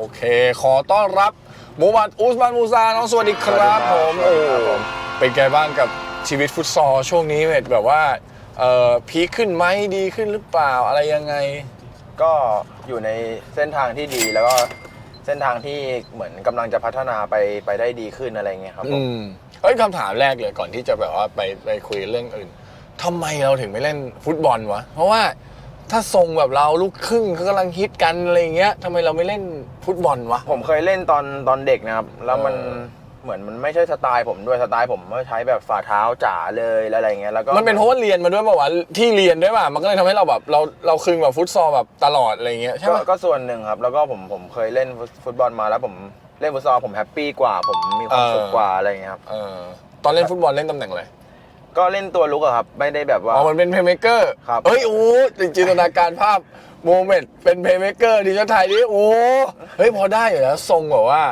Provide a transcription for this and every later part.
โอเค ขอต้อนรับมูฮัมหมัดอุสมานมูซาน้องสวัสดีครับสผวัสมดีโอ้ครับผมเป็นไงบ้างกับชีวิตฟุตซอลช่วงนี้เแบบว่าเอ่อพีคขึ้นไหมดีขึ้นหรือเปล่าอะไรยังไง ก็อยู่ในเส้นทางที่ดีแล้วก็เส้นทางที่เหมือนกำลังจะพัฒนาไปไปได้ดีขึ้นอะไรเงี้ยครับผอืมมเอ้ยคำถามแรกเลยก่อนที่จะแบบว่าไปไปคุยเรื่องอื่นทำไมเราถึงไม่เล่นฟุตบอลวะ เพราะว่า ถ้าทรงแบบเราลูกครึ่งเขากำลังฮิตกันอะไรอย่างเงี้ยทำไมเราไม่เล่นฟุตบอลวะ ผมเคยเล่นตอนตอนเด็กนะครับ แล้วมันเออ เหมือนมันไม่ใช่สไตล์ผมด้วยสไตล์ผมก็ใช้แบบฝ่าเท้าจ๋าเลยอะไรเงี้ยแล้วก็มันเป็นเพราะว่าเรียนมาด้วยป่าวะที่เรียนด้วยป่ะมันก็เลยทำให้เราแบบเราเราคลึงแบบฟุตซอลแบบตลอดอะไรอย่างเงี้ยใช่ก็ปะก็ส่วนหนึ่งครับ แล้วก็ผมผมเคยเล่นฟุตฟุตบอลมาแล้วผมเล่นฟุตซอลผมแฮปปี้กว่า ผมมีความสุขกว่าอะไรเงี้ยครับ เออตอนเล่นฟุตบอลเล่นตำแหน่งอะไร ก็เล่นตัวลุกอะครับ ไม่ได้แบบว่า อ๋อ มันเป็นเพย์เมเกอร์ครับเอ้ย โอ้จินตนาการภาพโมเมนต์เป็นเพย์เมเกอร์ทีมชาติไทยนี่โอ้ เฮ้ย พอได้อยู่แล้วทรงแบบว่า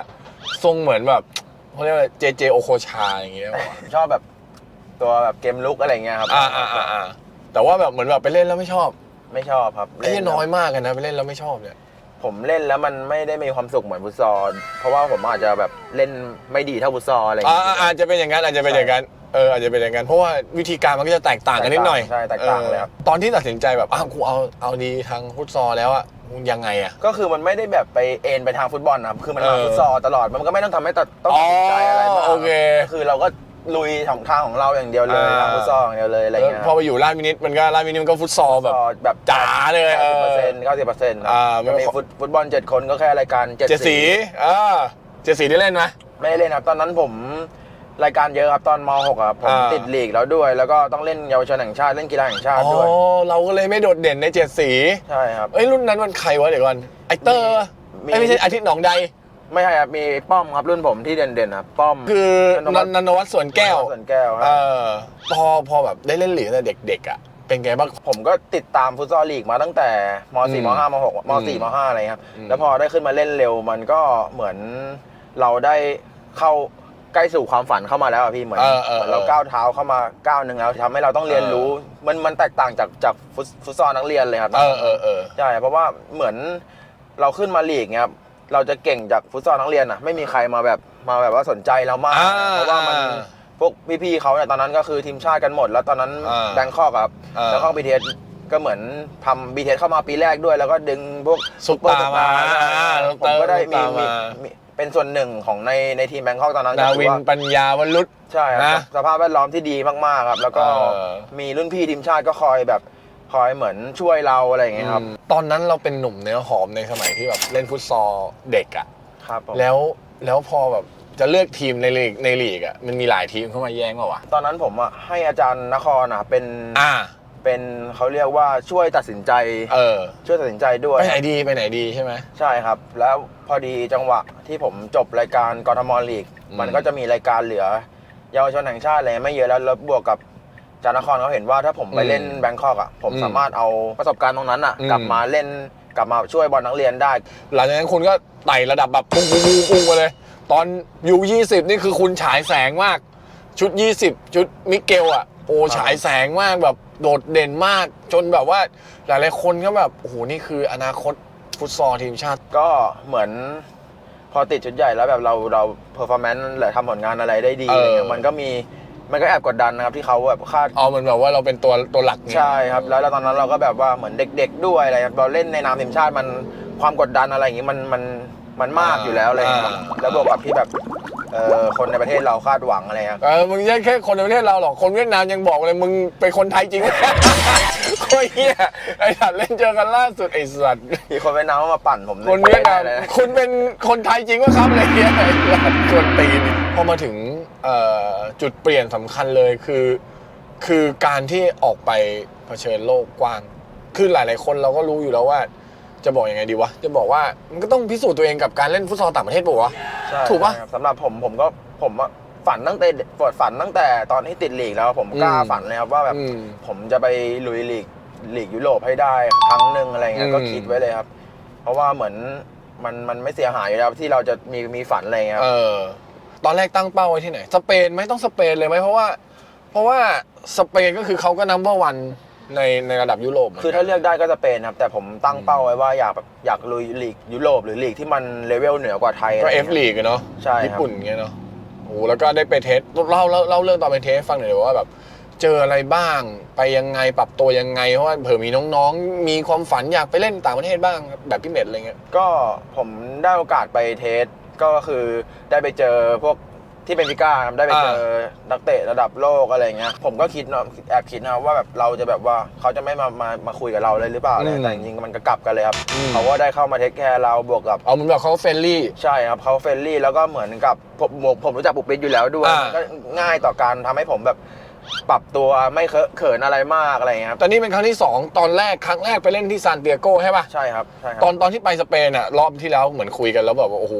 ทรงเหมือนแบบเขาเรียกว่าเจเจโอโคชาอย่างเงี้ยป่ะชอบแบบตัวแบบเกมลุกอะไรเงี้ยครับ อ่าอ่าอ่าอ่าแต่ว่าแบบเหมือนแบบไปเล่นแล้วไม่ชอบไม่ชอบครับไอ้เหี้ยเล่น้อยมากเลยนะไปเล่นแล้วไม่ชอบเนี่ย ผมเล่นแล้วมันไม่ได้มีความสุขเหมือนฟุตซอลเพราะว่าผมอาจจะแบบเล่นไม่ดีเท่าฟุตซอลอะไรอย่างอ่าเงี้ยอ่าอาจจะเป็นอย่างนั้นอาจจะเป็นอย่างนั้น เอออาจจะเป็นอย่างนั้นเพราะว่าวิธีการมันก็จะแตกต่างกันนิดหน่อยใช่แตกต่างเลยครับออตอนที่ตัดสินใจแบบอ้าวกูเอาเอาดีทางฟุตซอลแล้วอะมึงยังไงอะก็คือมันไม่ได้แบบไปเอ็นไปทางฟุตบอลนะครับคือมันมาเออฟุตซอลตลอดมันก็ไม่ต้องทำให้ตัดต้องตัดสินใจอะไรมากอ๋อโอเคก็คือเราก็ลุยของทางของเราอย่างเดียวเลยอ่าทางฟุตซอลอย่างเดียวเลยอะไรแล้วเงี้ยพอไปอยู่ราชวินิตมันก็ราชวินิตมันก็ฟุตซอลแบบฟุตซอลแบบจ๋าเลยเก้าเออสิบเปอร์เซ็นต์เก้าสิบเปอร์เซ็นต์อ่าก็มีฟุตฟุตบอลเจ็ดคนก็แค่รายการเจ็ดเจดสีอ่าเจดสีได้เล่นไหมไม่ได้เล่นครับตอนนั้นผม รายการเยอะครับตอนม .6 ครับผมอ่า ติดลีกแล้วด้วย แล้วก็ต้องเล่นเยาวชนแห่งชาติเล่นกีฬาแห่งชาติอ๋อด้วยเราก็เลยไม่โดดเด่นในเจ็ดสี ใช่ครับ เอ้ยรุ่นนั้นมันใครวะเดี๋ยวก่อนไอเตอร์มีไอยไม่ใช่อาทิตย์หนองใดไม่ใช่ครับมีป้อมครับรุ่นผมที่เด่นๆครับป้อม คือนันวัฒน์นันวัฒน์สวนแก้วส่วนแก้วคเอรับอพอพอแบบได้เล่นหลีกตั้งแต่เด็กๆอะเป็นไงบ้าง ผมก็ติดตามฟุตซอลลีกมาตั้งแต่ม อืม .4 ม .5 ม .6 มอืม .4 ม .5 อะไรครับ อืม แล้วพอได้ขึ้นมาเล่นเร็วมันก็เหมือนเราได้เข้า ใกล้สู่ความฝันเข้ามาแล้วอะพี่เหมือนเออเออเหมือนเราก้าวเท้าเข้ามาก้าวหนึ่งแล้วทำให้เราต้องเรียนรู้ มันมันแตกต่างจากจากฟุตฟุตซอลนักเรียนเลยครับ เออเออเออ ใช่เพราะว่าเหมือนเราขึ้นมาลีกเงี้ยครับเราจะเก่งจากฟุตซอลนักเรียนอะไม่มีใครมาแบบมาแบบว่าสนใจเรามากอ่าเพราะว่ามันอ่าพวกพี่ๆเขาเนี่ยตอนนั้นก็คือทีมชาติกันหมด แล้วตอนนั้นอ่าแบงคอกครับอ่า แบงคอกบีเทสก็เหมือนทำบีเทสเข้ามาปีแรกด้วย แล้วก็ดึงพวกซุปตาร์มาอ่าผมก็ได้ซุปมีตาร์มีมามี เป็นส่วนหนึ่งของในในทีมแบงคอกตอนนั้นก็ดาถืวิอนว่าปัญญาวรุษ ใช่ครับนะสภาพแวดล้อมที่ดีมากๆครับ แล้วก็เออ มีรุ่นพี่ทีมชาติก็คอยแบบคอยเหมือนช่วยเราอะไรอย่างเงี้ยครับตอนนั้นเราเป็นหนุ่มเนื้อหอมในสมัยที่แบบเล่นฟุตซอลเด็กอะครับผมแล้วแล้วพอแบบจะเลือกทีมในลีกในลีกอะมันมีหลายทีมเข้ามาแย่งเปล่าวะตอนนั้นผมอะให้อาจารย์นครอะเป็นอ่า เป็นเขาเรียกว่าช่วยตัดสินใจ เออช่วยตัดสินใจด้วยไปไหนดีไปไหนดีใช่ไหม ใช่ครับ แล้วพอดีจังหวะที่ผมจบรายการกทมลีก อืม มันก็จะมีรายการเหลือ เยาวชนแห่งชาติอะไรไม่เยอะแล้วแล้วบวกกับอาจารย์นครเขาเห็นว่าถ้าผมไปเล่นแบงคอกอะผมอืมสามารถเอาประสบการณ์ตรงนั้นอะอืมกลับมาเล่นกลับมาช่วยบอลนักเรียนได้ หลังจากนั้นคุณก็ไต่ระดับแบบปุ้งปุ้งปุ้งปุ้งไปเลย ตอนยูยี่สิบนี่คือคุณฉายแสงมาก ชุด 20 ชุดมิเกลอะ โอ้ครับฉายแสงมากแบบโดดเด่นมาก จนแบบว่าหลายๆคนก็แบบโอ้โหนี่คืออนาคตฟุตซอลทีมชาติ ก็เหมือนพอติดชุดใหญ่แล้วแบบเราเราเพอร์ฟอร์แมนซ์หรือทำผลงานอะไรได้ดีเอออ อะไรเงี้ยมันก็มีมันก็แอบกดดันนะครับที่เขาแบบคาด เอามันแบบว่าเราเป็นตัวตัวหลักเนี่ย ใช่ครับแล้วแล้วตอนนั้นเราก็แบบว่าเหมือนเด็ก ๆ ด้วยอะไรครับเราเล่นในนามทีมชาติมันความกดดันอะไรอย่างงี้มันมันมันมากอยู่แล้วอะไรอย่างเงี้ยครับแล้วบวกกับที่แบบ เอ่อคนในประเทศเราคาดหวังอะไรครับเออมึงไม่ใช่แค่คนในประเทศเราหรอก คนเวียดนามยังบอกเลยมึงเป็นคนไทยจริงโคตรเฮียไอ้สัตว์เล่นเจอกันล่าสุดไอ้สัตว์ มีคนเวียดนามมาปั่นผมคนเวียดนามเลยนะคุณเป็นคนไทยจริงวะครับอะไรเงี้ยชวนตีนพอมาถึงเอ่อจุดเปลี่ยนสำคัญเลยคือ คือการที่ออกไปเผชิญโลกกว้าง คือหลาย ๆ คนเราก็รู้อยู่แล้วว่า จะบอกยังไงดีวะ จะบอกว่ามันก็ต้องพิสูจน์ตัวเองกับการเล่นฟุตซอลต่างประเทศป่าวะ ใช่ถูกปะใช่ครับสำหรับผมผมก็ผมอะฝันตั้งแต่ปวดฝันตั้งแต่ตอนที่ติดลีกแล้วผมกล้าอืมฝันเลยครับว่าแบบอืมผมจะไปลุยลีกลีกยุโรปให้ได้ครั้งหนึ่งอะไรเงี้อืยม ก็คิดไว้เลยครับ เพราะว่าเหมือนมันมันไม่เสียหายอยู่แล้วที่เราจะมีมีฝันอะไรเงี้ยคเอรับอ ตอนแรกตั้งเป้าไว้ที่ไหน สเปนไหมต้องสเปนเลยไหมเพราะว่า เพราะว่าสเปนก็คือเขาก็นัมเบอร์วัน ในในระดับยุโรปหมืนนคือถ้าเลือกได้ก็จะเป็นครับ แต่ผมตั้งเป้าไว้ว่าอยากแบบอยากลุยลีกยุโรปหรือลีกที่มันเลเวลเหนือกว่าไทยก็อะไรเองี้ฟยลีกเนาะใช่ครับญี่ปุ่นเงี้ยเนาะโอ้โหแล้วก็ได้ไปเทสเล่าเล่าเล่าเรื่องตอนไปเทสให้ฟังหน่อยดิว่าแบบเจออะไรบ้างไปยังไงปรับตัวยังไงเพราะว่าเผื่อมีน้องๆ มีความฝันอยากไปเล่นต่างประเทศบ้างแบบพี่เม็ดอะไรเงี้ยก็ผมได้โอกาสไปเทสก็คือได้ไปเจอพวก ที่เป็นฟิก้าครับได้ไปเจอนักเตะระดับโลกอะไรเงี้ยผมก็คิดเนาะแอบคิดนะว่าแบบเราจะแบบว่าเขาจะไม่มามามาคุยกับเราเลยหรือเปล่าอะไรแต่จริงๆมันก็กลับกันเลยครับเขาก็ได้เข้ามาเทคแคร์เราบวกกับเอาเหมือนแบบเขาเฟรนลี่ ใช่ครับเขาเฟรนลี่แล้วก็เหมือนกับผมผมผมรู้จักปุกปิดอยู่แล้วด้วยอ่ามันก็ง่ายต่อการทำให้ผมแบบ ปรับตัวไม่เคอะเขินอะไรมากอะไรเงี้ยครับ ตอนนี้เป็นครั้งที่ 2 ตอนแรกครั้งแรกไปเล่นที่ซานเตียโกใช่ป่ะใช่ครับใช่ครัตอนตอนที่ไปสเปนอะรอบที่แล้วเหมือนคุยกันแล้วแบบว่าโอ้โห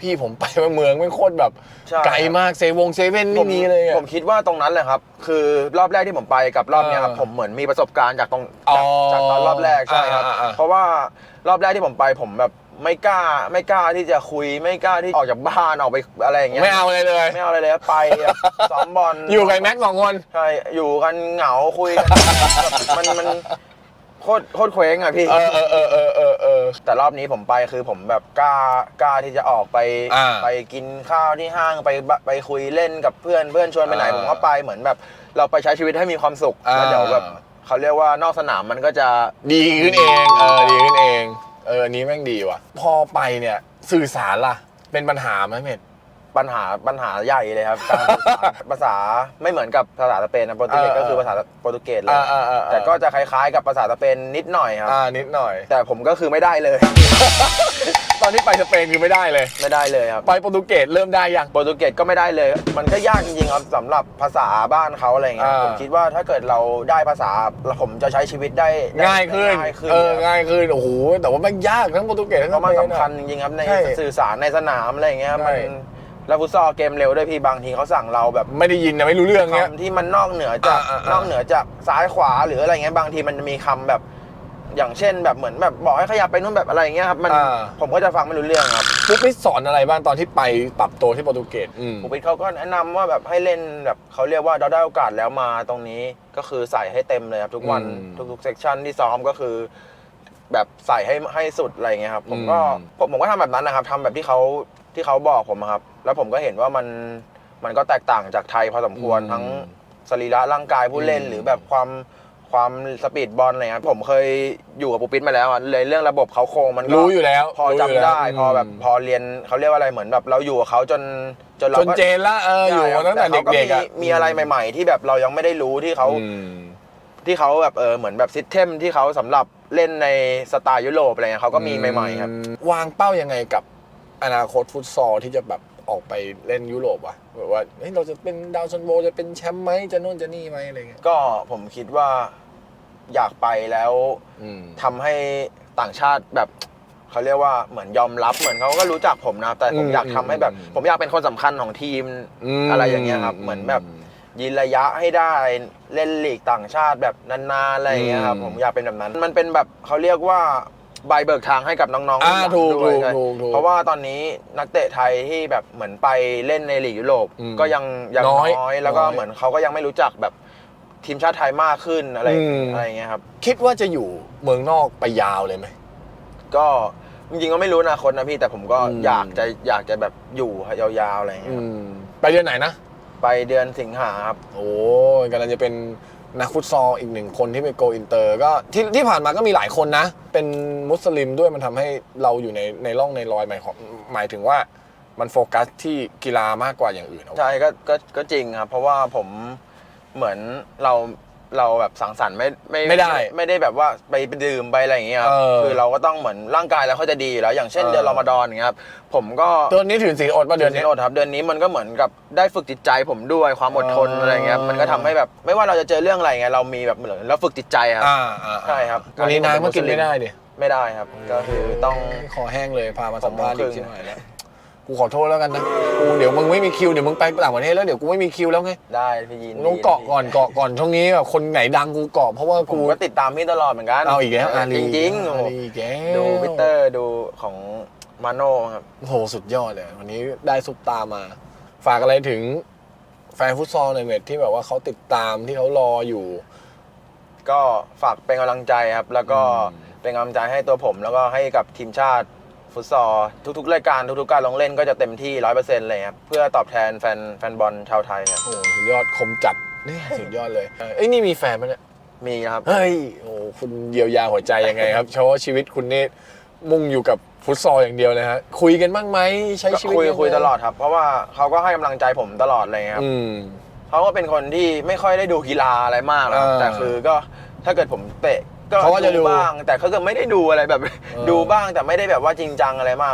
พี่ผมไปเมืองไม่งโคตรแบบใช่ ไกลมากเซวงเซเว่นไม่มีเลยอะ ผมคิดว่าตรงนั้นแหละครับ คือรอบแรกที่ผมไปกับรอบเนี้ยครับ เออผมเหมือนมีประสบการณ์จากตรงอ๋อจากจากตอนรอบแรกใช่ครับ อ่าอ่าอ่าเพราะว่ารอบแรกที่ผมไปผมแบบ ไม่กล้าไม่กล้าที่จะคุยไม่กล้าที่ออกจากบ้านออกไปอะไรอย่างเงี้ยไม่เอาอะไรเลยไม่เอาอะไรเลยครับไปแบบซ้อมบอลอยู่กับไอ้แม็กซ์สองคนใช่อยู่กันเหงาคุยกันแบบมันมันโคตรโคตรเคว้งอะพี่ เออเออเออเออเออเออ แต่รอบนี้ผมไปคือผมแบบกล้ากล้าที่จะออกไปอ่าไปกินข้าวที่ห้างไปบไปคุยเล่นกับเพื่อนเพื่อนชวนไปไหนอ่าผมก็ไปเหมือนแบบ เราไปใช้ชีวิตให้มีความสุขอ่า แล้วเดี๋ยวแบบเขาเรียกว่านอกสนามมันก็จะดีขึ้นเองเออดีขึ้นเอง เอออันนี้แม่งดีว่ะ พอไปเนี่ยสื่อสารล่ะ เป็นปัญหาไหมเม็ด ปัญหาปัญหาใหญ่เลยครับการสื่อสารภาษาไม่เหมือนกับภาษาสเปนนะโปรตุเกสเออก็คือภาษาโปรตุเกสเลย อ่าอ่าอ่าแต่ก็จะคล้ายๆ กับภาษาสเปนนิดหน่อยครับ อ่านิดหน่อย แต่ผมก็คือไม่ได้เลย ตอนที่ไปสเปนคือไม่ได้เลย ไม่ได้เลยครับ ไปโปรตุเกสเริ่มได้ยัง โปรตุเกสก็ไม่ได้เลย มันก็ยากจริงๆครับสำหรับภาษาบ้านเขาอะไรเงี้ย อ่า ผมคิดว่าถ้าเกิดเราได้ภาษาผมจะใช้ชีวิตได้ได้ง่ายขึ้นง่ายขึ้นเออครับง่ายขึ้นโอ้โหแต่ว่ามันยากทั้งโปรตุเกสทั้งเพราะมันสปสำคัญอะ จริงๆครับในใช่สื่อสารในสนามอะไรเงี้ยใช่มัน แล้วฟุตซอลเกมเร็วด้วยพี่บางทีเขาสั่งเราแบบไม่ได้ยินนะไม่รู้เรื่องเงี้ย คำที่มันนอกเหนือจากอ่าอ่าอ่านอกเหนือจากซ้ายขวาหรืออะไรเงี้ยบางทีมันจะมีคำแบบ อย่างเช่นแบบเหมือนแบบบอกให้ขยับไปนู่นแบบอะไรเงี้ยครับมันอ่า ผมก็จะฟังไม่รู้เรื่องครับปุ๊บไปสอนอะไรบ้างตอนที่ไปปรับตัวที่โปรตุเกสอืมผมปิดเขาก็แนะนำว่าแบบให้เล่นแบบเขาเรียกว่าเราได้โอกาสแล้วมาตรงนี้ก็คือใส่ให้เต็มเลยครับทุกวันอืมทุกๆเซกชันที่ซ้อมก็คือ แบบใส่ให้ให้สุดอะไรเงี้ยครับผมก็อืม ผมผมก็ทำแบบนั้นนะครับทำแบบที่เขา ที่เขาบอกผมอะครับ แล้วผมก็เห็นว่ามันมันก็แตกต่างจากไทยพอสมควรทั้งสรีระร่างกายผู้เล่นหรือแบบความความสปีดบอลอะไรครับผมเคยอยู่กับปูปิดมาแล้วอะเลยเรื่องระบบเขาโครงมันก็รู้อยู่แล้วพอจำรู้ยู่แล้วได้พอแบบพอเรียนเขาเรียกว่าอะไรเหมือนแบบเราอยู่กับเขาจนจนเราจนก็เจนละเอออยู่มาตั้งแต่ขาเด็กๆมีอะมีอะไรใหม่ ๆ ที่แบบเรายังไม่ได้รู้ที่เขา อืม ที่เขาแบบเออเหมือนแบบซิสเต็มที่เขาสำหรับเล่นในสไตล์ยุโรปอะไรเงี้ยเขาก็มีใหม่ๆครับ วางเป้ายังไงกับ อนาคตฟุตซอลที่จะแบบออกไปเล่นยุโรปวะแบบว่าเฮ้ยเราจะเป็นดาวซันโบจะเป็นแชมป์ไหมจะนู่นจะนี่ไหมอะไรเงี้ยก็ผมคิดว่าอยากไปแล้วอืม ทำให้ต่างชาติแบบเขาเรียกว่าเหมือนยอมรับเหมือนเขาก็รู้จักผมนะแต่ผมอืมอยากทำให้แบบ อืม ผมอยากเป็นคนสำคัญของทีม มอะไรอย่างเงี้ยครับเหมือนแบบ ยืนระยะให้ได้เล่นลีกต่างชาติแบบนานๆอะไรอย่างเงี้ยครับอืม ผมอยากเป็นแบบนั้น มันเป็นแบบเขาเรียกว่า ใบเบิกทางให้กับน้องๆอ่ารุ่นหลังถูกด้วยถูกใช่ถูกถูกเพราะว่าตอนนี้นักเตะไทยที่แบบเหมือนไปเล่นในลีกยุโรปอืมก็ยังยังน้น้อยอยแล้วก็น้อยเหมือนเขาก็ยังไม่รู้จักแบบทีมชาติไทยมากขึ้นอะไรอืม อะไรอย่างเงี้ยครับ คิดว่าจะอยู่เมืองนอกไปยาวเลยไหม ก็จริงๆก็ไม่รู้อนาคตนะพี่แต่ผมก็อืม อยากจะอยากจะแบบอยู่ยาวๆอะไรอย่างเงี้ยครับไปเดือนไหนนะ ไปเดือนสิงหาครับ โอ้ยกำลังจะเป็นนักฟุตซอลอีกหนึ่งคนที่ไปโกอินเตอร์ก็ที่ที่ผ่านมาก็มีหลายคนนะ เป็น มุสลิมด้วยมันทำให้เราอยู่ในในร่องในรอยหมายของหมายถึงว่ามันโฟกัสที่กีฬามากกว่าอย่างอื่นเอาใช่ก็ก็ก็จริงครับเพราะว่าผมเหมือนเราเราแบบสังสรรค์ไม่ไม่ไม่ได้ ไม่ได้แบบว่าไปไปดื่มไปอะไรอย่างเงี้ยครับเออคือเราก็ต้องเหมือนร่างกายเราเขาจะดีอยู่แล้วอย่างเช่นเออเดือนรอมฎอนอย่างเงี้ยครับผมก็เดือนนี้ถือศีลอดป่ะเดือนนี้โอดครับ เดือนนี้มันก็เหมือนกับได้ฝึกจิตใจผมด้วยความอดทนเออออะไรอย่างเงี้ยมันก็ทำให้แบบไม่ว่าเราจะเจอเรื่องอะไรไงเรามีแบบเหมือนเราฝึกจิตใจครับอ่าอ่าใช่ครับวันนี้น้ำก็กินไม่ได้ดิ ไม่ได้ครับ ก็คือต้องคอแห้งเลยพามาสัมภาษณ์ผมอีครึ่กงใช่ไหมแล้วกูขอโทษแล้วกันนะกูเดี๋ยวมึงไม่มีคิวเดี๋ยวมึงไปต่างประเทศแล้วเดี๋ยวกูไม่มีคิวแล้วไงได้พี่ยินมึงต้องเกาะก่อนเกาะก่อนช่วงนี้แบบคนไหนดังกูเกาะเพราะว่าผมกูก็ติดตามพี่ตลอดเหมือนกันเอาอีกแล้วอาลีจริงๆโอ้อาโหลีอีกแล้วดูพิเตอร์ดูของมาโน่ครับโอ้โหสุดยอดเลยวันนี้ได้ซุปตามา ฝากอะไรถึงแฟนฟุตซอลในเน็ตที่แบบว่าเขาติดตามที่เขารออยู่ ก็ฝากเป็นกำลังใจครับ แล้วก็ อืม เป็นกำลังใจให้ตัวผมแล้วก็ให้กับทีมชาติฟุตซอลทุกๆรายการทุกๆการลงเล่นก็จะเต็มที่ร้อยเปอร์เซ็นต์เลยครับเพื่อตอบแทนแฟนแฟนบอลชาวไทยครับโอ้โหสุดยอดคมจัดนี่สุดยอดเลยเออเอ้ยนี่มีแฟนไหมเนี่ยมีครับ เฮ้ยโอ้โหคุณเยียวยาหัวใจยังไงครับเพราะว่าชีวิตคุณนี่มุ่งอยู่กับฟุตซอลอย่างเดียวเลยฮะคุยกันบ้างไหมใช้ก็ชีวิตคุยงไงคุยตลอดครับ เพราะว่าเขาก็ให้กำลังใจผมตลอดเลยครับ อืม เขาก็เป็นคนที่ไม่ค่อยได้ดูกีฬาอะไรมากนะครับอ่า แต่คือก็ถ้าเกิดผมเตะ ก็เขาก็จะดูบ้าง แต่เขาก็ไม่ได้ดูอะไรแบบออดูบ้างแต่ไม่ได้แบบว่าจริงจังอะไรมาก